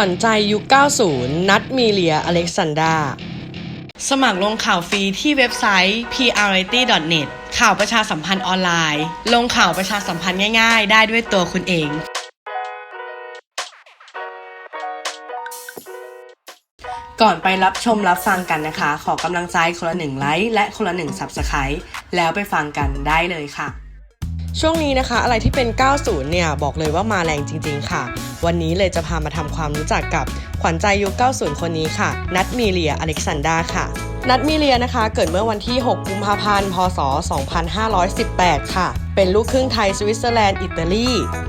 ขวัญใจยุค 90 นัดมีเลียอเล็กซานดราสมัครลงข่าวฟรีที่เว็บไซต์ prrity.net ข่าวประชาสัมพันธ์ออนไลน์ ลงข่าวประชาสัมพันธ์ง่ายๆ ได้ด้วยตัวคุณเองก่อนไปรับชมรับฟังกันนะคะ ขอกำลังใจคนละหนึ่งไลค์และคนละหนึ่ง Subscribe แล้วไปฟังกันได้เลยค่ะ ช่วงนี้นะคะอะไรที่เป็น 90 เนี่ย บอกเลยว่ามาแรงจริง ๆ ค่ะ วันนี้เลยจะพามาทำความรู้จักกับขวัญใจยุค 90 คนนี้ค่ะ นัทมีเลีย อเล็กซานดราค่ะ นัทมีเลียนะคะ เกิดเมื่อวันที่ 6 กุมภาพันธ์ พศ 2518 ค่ะ เป็นลูกครึ่งไทยสวิตเซอร์แลนด์อิตาลี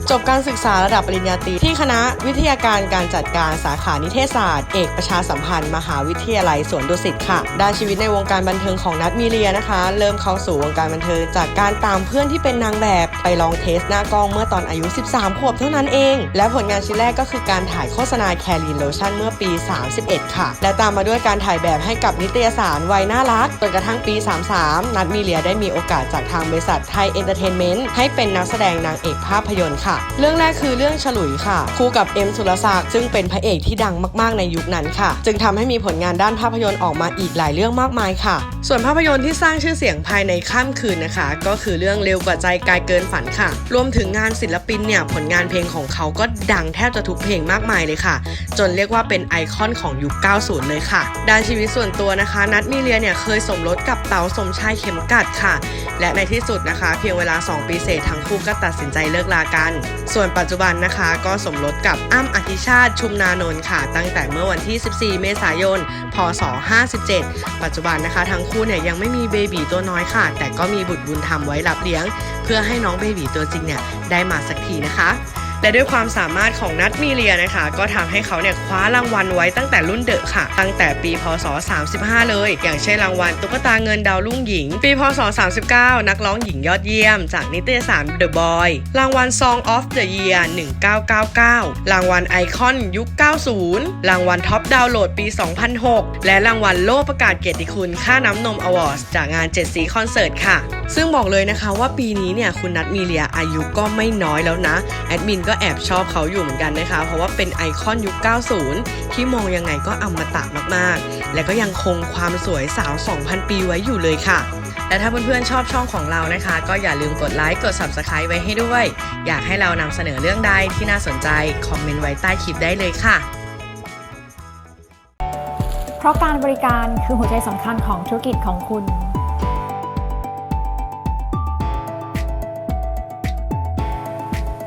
จบการศึกษาระดับปริญญาตรีที่คณะวิทยาการการจัดการสาขานิเทศศาสตร์ เอกประชาสัมพันธ์ มหาวิทยาลัยสวนดุสิตค่ะด้านชีวิตในวงการบันเทิงของนัทมีเลียนะคะ เริ่มเข้าสู่วงการบันเทิงจากการตามเพื่อนที่เป็นนางแบบไปลองเทสหน้ากล้องเมื่อตอนอายุ 13 ขวบเท่านั้นเอง และผลงานชิ้นแรกก็คือการถ่ายโฆษณาแคลีนโลชั่นเมื่อปี 31 ค่ะ และตามมาด้วยการถ่ายแบบให้กับนิตยสารวัยน่ารักจนกระทั่งปี 33 นัทมีเลียได้มีโอกาสจากทางบริษัทไทยเอนเตอร์เทนเมนต์ ให้เป็นนักแสดงนางเอกภาพยนตร์ค่ะ เรื่องแรกคือเรื่องฉลุยค่ะ คู่กับเอ็มสุรศักดิ์ซึ่งเป็นพระเอกที่ดังมากๆในยุคนั้นค่ะ จึงทำให้มีผลงานด้านภาพยนตร์ออกมาอีกหลายเรื่องมากมายค่ะ ส่วนภาพยนตร์ที่สร้างชื่อเสียงภายในข้ามคืนนะคะ ก็คือเรื่องเร็วกว่าใจกายเกินฝันค่ะ รวมถึงงานศิลปินเนี่ยผลงานเพลงของเขาก็ดังแทบจะทุกเพลงมากมายเลยค่ะ จนเรียกว่าเป็นไอคอนของยุค 90 เลยค่ะ ด้านชีวิตส่วนตัวนะคะ นัทมีเลียเนี่ยเคยสมรสกับเต๋าสมชายเข็มกัดค่ะ และในที่สุดนะคะ เพียงเวลา2 ปีเศษทั้งคู่ก็ตัดสินใจเลิกลากัน ส่วนปัจจุบันนะคะก็สมรสกับอ้ำอธิชาติชุมนานนท์ค่ะ ตั้งแต่เมื่อวันที่ 14 เมษายน พศ 57 ปัจจุบันนะคะ ทั้งคู่เนี่ยยังไม่มีเบบีตัวน้อยค่ะ แต่ก็มีบุตรบุญธรรมไว้รับเลี้ยง เพื่อให้น้องเบบีตัวจริงเนี่ยได้มาสักทีนะคะ และด้วยความสามารถของนัทมีเลียนะคะ ก็ทำให้เขาเนี่ยคว้ารางวัลไว้ตั้งแต่รุ่นเดอะค่ะ ตั้งแต่ปีพศ 35 เลย อย่างเช่นรางวัลตุ๊กตาเงินดาวรุ่งหญิง ปีพศ 39 นักร้องหญิงยอดเยี่ยม จากนิตยสาร The Boy รางวัล Song of the Year 1999 รางวัลไอคอนยุค 90 รางวัลท็อปดาวน์โหลดปี 2006 และรางวัลโล่ประกาศเกียรติคุณค่าน้ำนมอวอร์ดจากงาน 7 สีคอนเสิร์ตค่ะ ซึ่งบอกเลยนะคะว่าปีนี้เนี่ยคุณนัทมีเลียอายุก็ไม่น้อยแล้วนะ แอดมินก็แอบชอบเขาอยู่เหมือนกันนะคะ เพราะว่าเป็นไอคอนยุค 90 ที่มองยังไงก็อมตะมากๆ และก็ยังคงความสวยสาว 2,000 ปีไว้อยู่เลยค่ะ และถ้าเพื่อนๆชอบช่องของเรานะคะ ก็อย่าลืมกดไลค์กด Subscribe ไว้ให้ด้วย อยากให้เรานำเสนอเรื่องใดที่น่าสนใจคอมเมนต์ไว้ใต้คลิปได้เลยค่ะเพราะการบริการคือหัวใจสำคัญของธุรกิจของคุณ